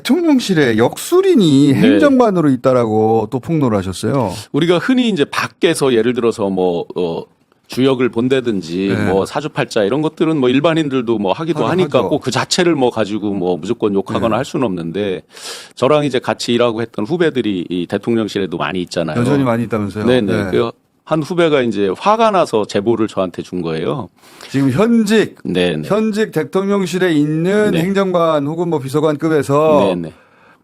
대통령실에 역술인이 네. 행정관으로 있다라고 또 폭로를 하셨어요. 우리가 흔히 이제 밖에서 예를 들어서 뭐 어, 주역을 본다든지 네. 뭐 사주팔자 이런 것들은 뭐 일반인들도 뭐 하기도 하 니까 하죠. 꼭그 자체를 뭐 가지고 뭐 무조건 욕하거나 네. 할 수는 없는데 저랑 이제 같이 일하고 했던 후배들이 이 대통령실에도 많이 있잖아요. 여전히 많이 있다면서요. 네네. 네. 그 한 후배가 이제 화가 나서 제보를 저한테 준 거예요. 지금 현직 네네. 현직 대통령실에 있는 네. 행정관 혹은 뭐 비서관급에서 네네.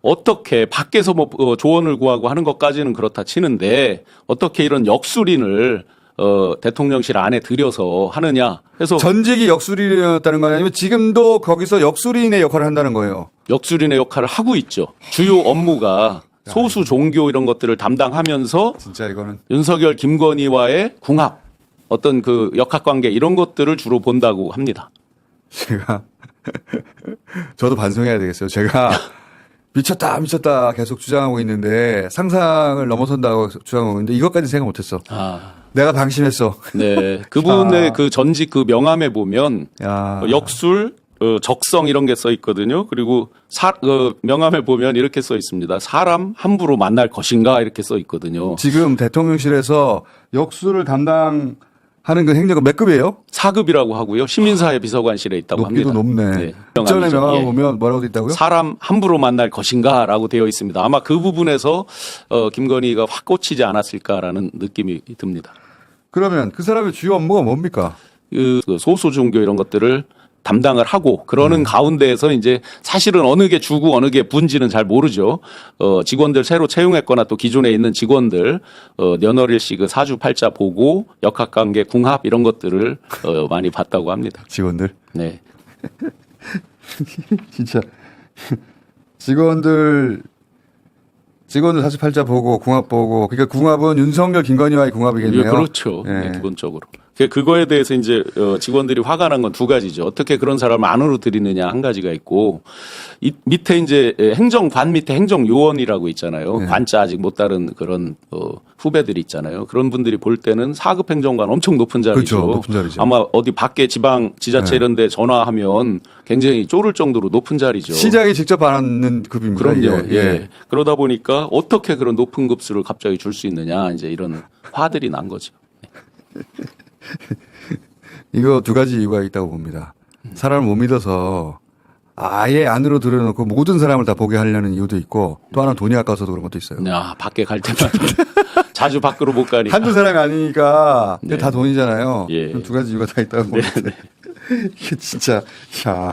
어떻게 밖에서 뭐 어, 조언을 구하고 하는 것까지는 그렇다 치는데 어떻게 이런 역술인을 어, 대통령실 안에 들여서 하느냐 해서 전직이 역술인이었다는 거 아니면 지금도 거기서 역술인의 역할을 한다는 거예요. 역술인의 역할을 하고 있죠. 주요 업무가 소수 종교 이런 것들을 담당하면서 진짜 이거는 윤석열 김건희와의 궁합 어떤 그 역학 관계 이런 것들을 주로 본다고 합니다. 제가 저도 반성해야 되겠어요. 제가 미쳤다 미쳤다 계속 주장하고 있는데 상상을 넘어선다고 주장하고 있는데 이것까지 생각 못했어. 아, 내가 방심했어. 네. 그분의 아. 그 전직 그 명함에 보면 야. 어, 역술, 어, 적성 이런 게 써 있거든요. 그리고 사, 어, 명함에 보면 이렇게 써 있습니다. 사람 함부로 만날 것인가 이렇게 써 있거든요. 지금 대통령실에서 역술을 담당하는 그 행정관 몇 급이에요? 사급이라고 하고요. 시민사회 비서관실에 있다고 높기도 합니다. 높네. 네, 전에 명함이죠. 명함 예. 보면 뭐라고 돼 있다고요? 사람 함부로 만날 것인가라고 되어 있습니다. 아마 그 부분에서 어, 김건희가 확 꽂히지 않았을까라는 느낌이 듭니다. 그러면 그 사람의 주요 업무가 뭡니까? 그 소수 종교 이런 것들을 담당을 하고 음. 그러는 가운데에서 이제 사실은 어느 게 주고 어느 게 분지는 잘 모르죠. 어, 직원들 새로 채용했거나 또 기존에 있는 직원들 어, 연월일시 그 사주 팔자 보고 역학관계 궁합 이런 것들을 어, 많이 봤다고 합니다. 직원들. 네. 진짜 직원들 직원들 48자 보고 궁합 보고 그러니까 궁합은 윤석열 김건희와의 궁합이겠네요. 예, 그렇죠. 예. 네, 기본적으로. 그- 그거에 대해서 이제 어, 직원들이 화가 난 건 두 가지죠. 어떻게 그런 사람을 안으로 들이느냐 한 가지가 있고 이 밑에 이제 행정관 밑에 행정요원이라고 있잖아요. 네. 관자 아직 못 따른 그런 어, 후배들이 있잖아요. 그런 분들이 볼 때는 사급 행정관 엄청 높은 자리죠. 그렇죠. 높은 자리죠. 아마 어디 밖에 지방 지자체 네. 이런 데 전화하면 굉장히 쫄을 정도로 높은 자리죠. 시장이 직접 받는 급입니다. 그럼요. 이게. 예. 그러다 보니까 어떻게 그런 높은 급수를 갑자기 줄 수 있느냐 이제 이런 화들이 난 거죠. 이거 두 가지 이유가 있다고 봅니다. 사람을 못 믿어서 아예 안으로 들여놓고 모든 사람을 다 보게 하려는 이유도 있고 또 하나는 돈이 아까워서도 그런 것도 있어요. 야, 밖에 갈 때마다 자주 밖으로 못 가니까. 한두 사람이 아니니까 네. 다 돈이잖아요. 예. 두 가지 이유가 다 있다고 보는데 이게 진짜 야